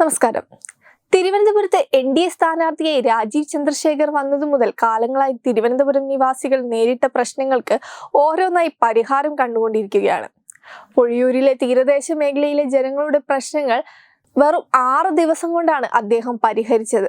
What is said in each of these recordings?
നമസ്കാരം. തിരുവനന്തപുരത്ത് N D A സ്ഥാനാർത്ഥിയായി രാജീവ് ചന്ദ്രശേഖർ വന്നതു മുതൽ കാലങ്ങളായി തിരുവനന്തപുരം നിവാസികൾ നേരിട്ട പ്രശ്നങ്ങൾക്ക് ഓരോന്നായി പരിഹാരം കണ്ടുകൊണ്ടിരിക്കുകയാണ്. പൊഴിയൂരിലെ തീരദേശ മേഖലയിലെ ജനങ്ങളുടെ പ്രശ്നങ്ങൾ വെറും ആറ് ദിവസം കൊണ്ടാണ് അദ്ദേഹം പരിഹരിച്ചത്.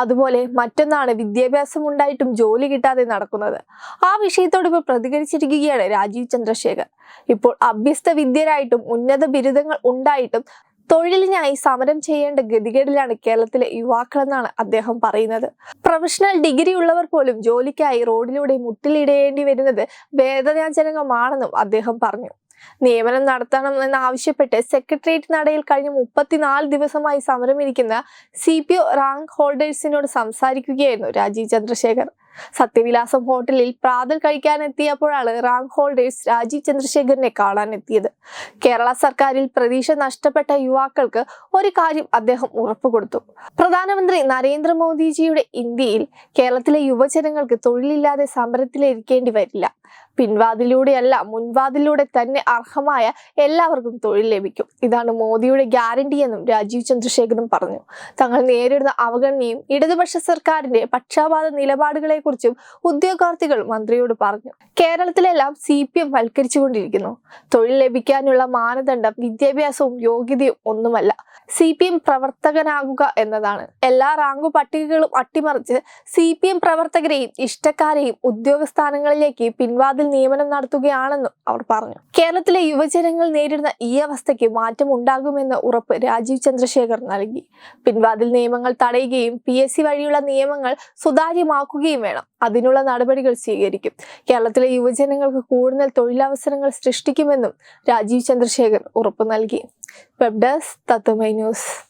അതുപോലെ മറ്റൊന്നാണ് വിദ്യാഭ്യാസം ഉണ്ടായിട്ടും ജോലി കിട്ടാതെ നടക്കുന്നത്. ആ വിഷയത്തോട് ഇപ്പോൾ പ്രതികരിച്ചിരിക്കുകയാണ് രാജീവ് ചന്ദ്രശേഖർ. ഇപ്പോൾ അഭ്യസ്ത വിദ്യരായിട്ടും ഉന്നത ബിരുദങ്ങൾ ഉണ്ടായിട്ടും തൊഴിലിനായി സമരം ചെയ്യേണ്ട ഗതികേടിലാണ് കേരളത്തിലെ യുവാക്കളെന്നാണ് അദ്ദേഹം പറയുന്നത്. പ്രൊഫഷണൽ ഡിഗ്രി ഉള്ളവർ പോലും ജോലിക്കായി റോഡിലൂടെ മുട്ടിലിടേണ്ടി വരുന്നത് വേദനാജനകമാണെന്നും അദ്ദേഹം പറഞ്ഞു. നിയമനം നടത്തണം എന്നാവശ്യപ്പെട്ട് സെക്രട്ടേറിയറ്റ് നടയിൽ കഴിഞ്ഞ മുപ്പത്തിനാല് ദിവസമായി സമരമിരിക്കുന്ന സി പി ഒ റാങ്ക് ഹോൾഡേഴ്സിനോട് സംസാരിക്കുകയായിരുന്നു രാജീവ് ചന്ദ്രശേഖർ. സത്യവിലാസം ഹോട്ടലിൽ പ്രാതൽ കഴിക്കാനെത്തിയപ്പോഴാണ് റാങ്ക് ഹോൾഡേഴ്സ് രാജീവ് ചന്ദ്രശേഖരനെ കാണാനെത്തിയത്. കേരള സർക്കാരിൽ പ്രതീക്ഷ നഷ്ടപ്പെട്ട യുവാക്കൾക്ക് ഒരു കാര്യം അദ്ദേഹം ഉറപ്പുകൊടുത്തു പ്രധാനമന്ത്രി നരേന്ദ്രമോദിജിയുടെ ഇന്ത്യയിൽ കേരളത്തിലെ യുവജനങ്ങൾക്ക് തൊഴിലില്ലാതെ സമരത്തിലിരിക്കേണ്ടി വരില്ല. പിൻവാതിലൂടെയല്ല മുൻവാതിലൂടെ തന്നെ അർഹമായ എല്ലാവർക്കും തൊഴിൽ ലഭിക്കും. ഇതാണ് മോദിയുടെ ഗ്യാരണ്ടി എന്നും രാജീവ് ചന്ദ്രശേഖരൻ പറഞ്ഞു. തങ്ങൾ നേരിടുന്ന അവഗണനയും ഇടതുപക്ഷ സർക്കാരിന്റെ പക്ഷപാത നിലപാടുകളെക്കുറിച്ചും ഉദ്യോഗാർത്ഥികൾ മന്ത്രിയോട് പറഞ്ഞു. കേരളത്തിലെല്ലാം സി പി എം വൽക്കരിച്ചുകൊണ്ടിരിക്കുന്നു. തൊഴിൽ ലഭിക്കാനുള്ള മാനദണ്ഡം വിദ്യാഭ്യാസവും യോഗ്യതയും ഒന്നുമല്ല. സി പി എം പ്രവർത്തകനാകുക എന്നതാണ്. എല്ലാ റാങ്കു പട്ടികകളും അട്ടിമറിച്ച് സി പി എം പ്രവർത്തകരെയും ഇഷ്ടക്കാരെയും ഉദ്യോഗസ്ഥാനങ്ങളിലേക്ക് പിൻവാതിൽ നിയമനം നടത്തുകയാണെന്നും അവർ പറഞ്ഞു. കേരളത്തിലെ യുവജനങ്ങൾ നേരിടുന്ന ഈ അവസ്ഥയ്ക്ക് മാറ്റം ഉണ്ടാകുമെന്ന ഉറപ്പ് രാജീവ് ചന്ദ്രശേഖർ നൽകി. പിൻവാതിൽ നിയമങ്ങൾ തടയുകയും പി എസ് സി വഴിയുള്ള നിയമങ്ങൾ സുതാര്യമാക്കുകയും വേണം. അതിനുള്ള നടപടികൾ സ്വീകരിക്കും. കേരളത്തിലെ യുവജനങ്ങൾക്ക് കൂടുതൽ തൊഴിലവസരങ്ങൾ സൃഷ്ടിക്കുമെന്നും രാജീവ് ചന്ദ്രശേഖർ ഉറപ്പു നൽകി. Web Tatwamayi news.